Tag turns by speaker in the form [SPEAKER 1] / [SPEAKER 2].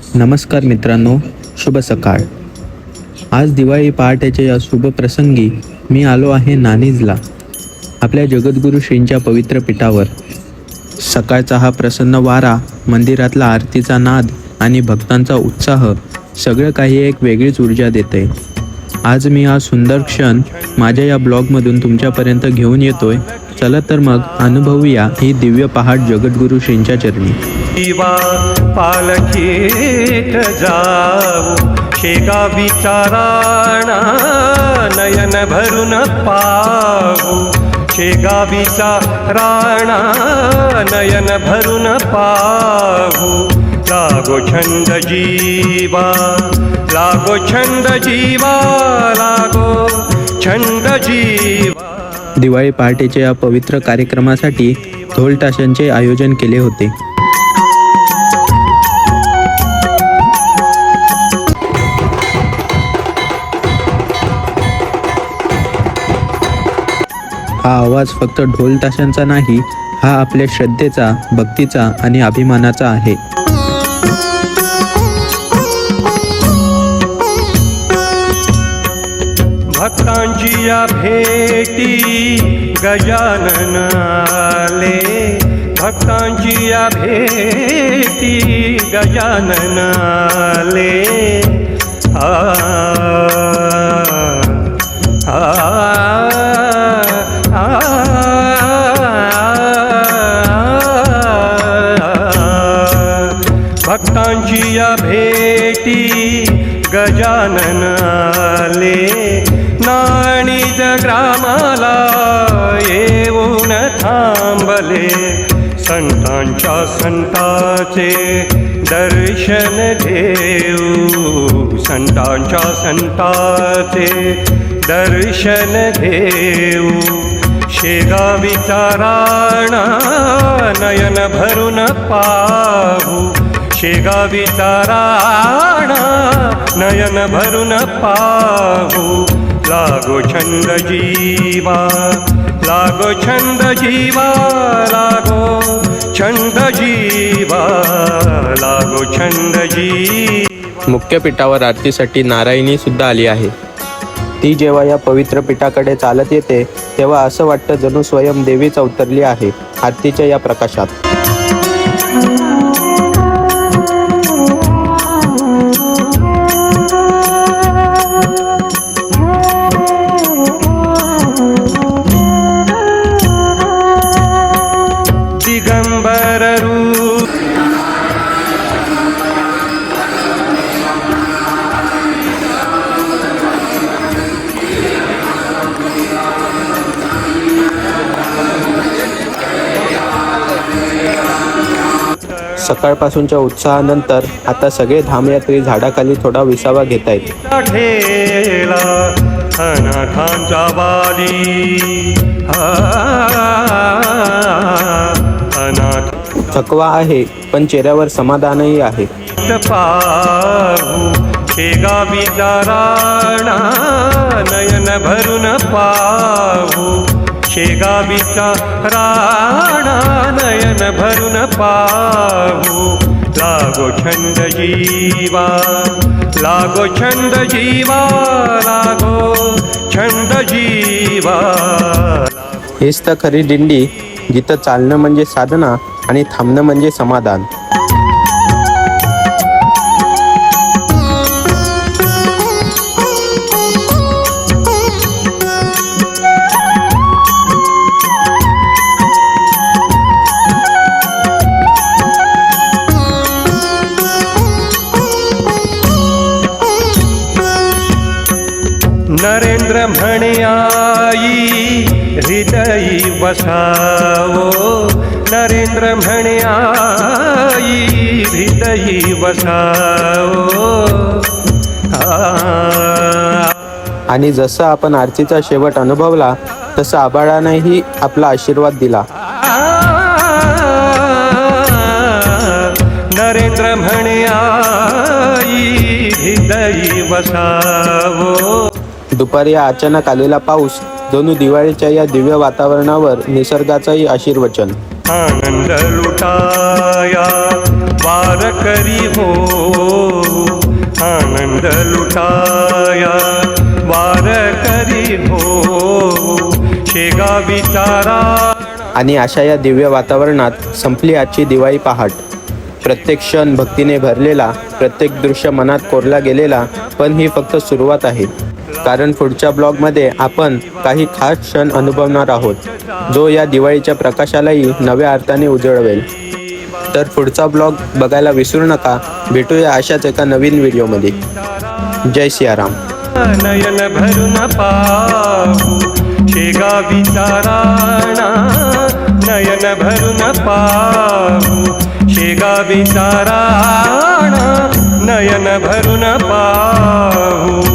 [SPEAKER 1] नमस्कार मित्रांनो शुभ सकाळ. आज दिवाळी पहाटेच्या या शुभ प्रसंगी मी आलो आहे नानीजला आपल्या जगद्गुरू श्रींच्या पवित्र पीठावर. सकाळचा हा प्रसन्न वारा मंदिरातला आरतीचा नाद आणि भक्तांचा उत्साह सगळं काही एक वेगळीच ऊर्जा देते. आज मी हा सुंदर क्षण माझ्या या ब्लॉगमधून तुमच्यापर्यंत घेऊन येतोय. चला तर मग अनुभवूया ही दिव्य पहाट जगद्गुरु श्रींच्या चरणी.
[SPEAKER 2] शेगा विचाराणा नयन भरून पाहू. शेगा विचाराणा नयन भरून पाहू. लागो छंद जीवा लागो छंद जीवा लागो छंद जीवा.
[SPEAKER 1] दिवाळी पहाटेच्या या पवित्र कार्यक्रमासाठी ढोल ताशांचे आयोजन केले होते. हा आवाज फक्त ढोल ताशांचा नाही हा आपल्या श्रद्धेचा भक्तीचा आणि अभिमानाचा आहे.
[SPEAKER 2] भक्तांची या भेटी गजानन आले. भक्तांची या भेटी गजानन आले. आ आ आ. संताचे दर्शन घेऊ संतांच्या संताचे दर्शन घेऊ शेगा विचाराणा नयन भरून पाहू. शेगा विचाराणा नयन भरून पाहू. लागो छंद जीवा लागो छंद जीवा लागो छंद जीवा लागो छंद जी
[SPEAKER 1] मुख्य पीठावर आरतीसाठी नारायणी सुद्धा आली आहे. ती जेव्हा या पवित्र पीठाकडे चालत येते तेव्हा असं वाटतं जणू स्वयं देवीच अवतरली आहे आरतीच्या या प्रकाशात. सकाळपासूनच्या उत्साहानंतर आता सगळे धामयात्री झाडाखाली थोडा विसावा घेत आहेत. थकवा आहे पण चेहऱ्यावर समाधानही आहे.
[SPEAKER 2] नयन भरून पाहू. शेगावीचा राणा नयन भरून पाहू. लागो छंद जीवा लागो छंद जीवा लागो छंद जीवा.
[SPEAKER 1] हेच तर खरी दिंडी जिथं चालणं म्हणजे साधना आणि थांबणं म्हणजे समाधान.
[SPEAKER 2] आई हृदयी वसावो। नरेंद्र आई हृदयी वसावो। आ
[SPEAKER 1] आणि जसं आपण आरतीचा शेवट अनुभवला तसं आबाळानेही आपला आशीर्वाद दिला.
[SPEAKER 2] नरेंद्र म्हणे आई हृदयी वसावो।
[SPEAKER 1] दुपारी अचानक आलेला पाऊस जणू दिवाळीच्या या दिव्य वातावरणावर निसर्गाचंही आशीर्वचन
[SPEAKER 2] आनंद लुटाया वार करी हो. आनंद लुटाया हो. शेगा विचारा.
[SPEAKER 1] आणि अशा या दिव्य वातावरणात संपली आजची दिवाळी पहाट. प्रत्येक क्षण भक्तीने भरलेला प्रत्येक दृश्य मनात कोरला गेलेला पण ही फक्त सुरुवात आहे. कारण पुढच्या ब्लॉगमध्ये आपण काही खास क्षण अनुभवणार आहोत जो या दिवाळीच्या प्रकाशालाही नव्या अर्थाने उजळवेल. तर पुढचा ब्लॉग बघायला विसरू नका भेटूया अशाच एका नवीन व्हिडिओमध्ये. जय सियाराम.
[SPEAKER 2] नयन भरून न शेगा विचाराणा नयन भरून पाहू शेगा विचाराणा नयन भरून पाहू